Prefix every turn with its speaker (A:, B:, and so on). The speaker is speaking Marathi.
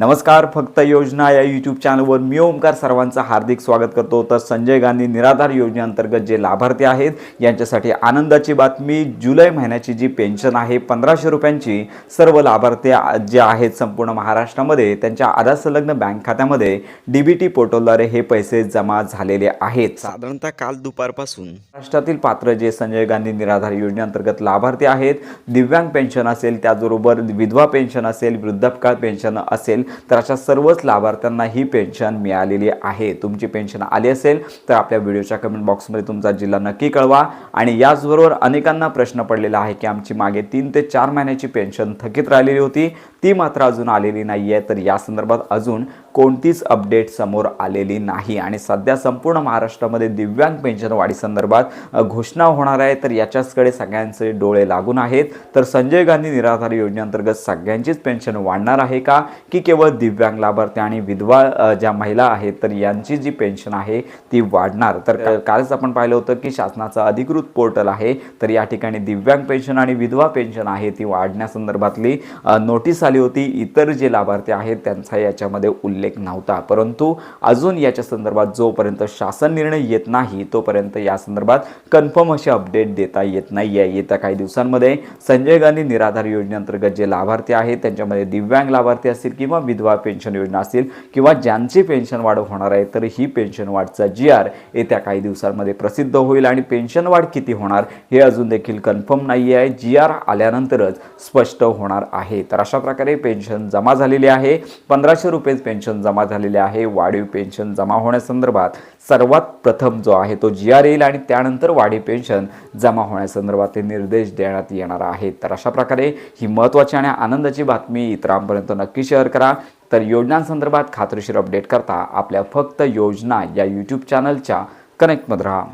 A: नमस्कार फक्त योजना या यूट्यूब चॅनलवर मी ओमकार सर्वांचं हार्दिक स्वागत करतो. तर संजय गांधी निराधार योजनेअंतर्गत जे लाभार्थी आहेत यांच्यासाठी आनंदाची बातमी जुलै महिन्याची जी पेन्शन आहे पंधराशे रुपयांची सर्व लाभार्थी जे आहेत संपूर्ण महाराष्ट्रामध्ये त्यांच्या आधार संलग्न बँक खात्यामध्ये डी बी टी पोर्टलद्वारे हे पैसे जमा झालेले आहेत. साधारणतः काल दुपारपासून महाराष्ट्रातील पात्र जे संजय गांधी निराधार योजनेअंतर्गत लाभार्थी आहेत दिव्यांग पेन्शन असेल त्याचबरोबर विधवा पेन्शन असेल वृद्धापकाळ पेन्शन असेल तर अशा सर्वच लाभार्थ्यांना ही पेन्शन मिळालेली आहे. तुमची पेन्शन आली असेल तर आपल्या व्हिडिओच्या कमेंट बॉक्समध्ये तुमचा जिल्हा नक्की कळवा. आणि याचबरोबर अनेकांना प्रश्न पडलेला आहे की आमची मागे तीन ते चार महिन्याची पेन्शन थकीत राहिलेली होती. ती मात्र अजून आलेली नाही आहे तर या संदर्भात अजून कोणतीच अपडेट समोर आलेली नाही. आणि सध्या संपूर्ण महाराष्ट्रामध्ये दिव्यांग पेन्शन वाढीसंदर्भात घोषणा होणार आहे. तर याच्याचकडे सगळ्यांचे डोळे लागून आहेत. तर संजय गांधी निराधार योजनेअंतर्गत सगळ्यांचीच पेन्शन वाढणार आहे का? की केवळ दिव्यांग लाभार्थी आणि विधवा ज्या महिला आहेत तर यांची जी पेन्शन आहे ती वाढणार? तर कालच आपण पाहिलं होतं की शासनाचं अधिकृत पोर्टल आहे. तर या ठिकाणी दिव्यांग पेन्शन आणि विधवा पेन्शन आहे ती वाढण्यासंदर्भातली नोटीस आली होती. इतर जे लाभार्थी आहेत त्यांचा याच्यामध्ये उल्लेख नव्हता. परंतु अजून याच्या संदर्भात जोपर्यंत शासन निर्णय येत नाही तोपर्यंत या संदर्भात कन्फर्म असे अपडेट देता येत नाही आहे. येत्या काही दिवसांमध्ये संजय गांधी निराधार योजनेअंतर्गत जे लाभार्थी आहेत त्यांच्यामध्ये दिव्यांग लाभार्थी असतील किंवा विधवा पेन्शन योजना असतील किंवा ज्यांची पेन्शन वाढ होणार आहे तर ही पेन्शन वाढचा जी आर येत्या काही दिवसांमध्ये प्रसिद्ध होईल. आणि पेन्शन वाढ किती होणार हे अजून देखील कन्फर्म नाही आहे जी आर आल्यानंतरच स्पष्ट होणार आहे. तर अशा प्रकारे पेन्शन जमा झालेली आहे. पंधराशे रुपये पेन्शन जमा झालेले आहे. वाढीव पेन्शन जमा होण्यासंदर्भात सर्वात प्रथम जो आहे तो जी आर येईल आणि त्यानंतर वाढीव पेन्शन जमा होण्यासंदर्भात ते निर्देश देण्यात येणार आहेत. तर अशा प्रकारे ही महत्त्वाची आणि आनंदाची बातमी इतरांपर्यंत नक्की शेअर करा. तर योजनांसंदर्भात खात्रीशीर अपडेट करता आपल्या फक्त योजना या यूट्यूब चॅनलच्या कनेक्टमध्ये राहा.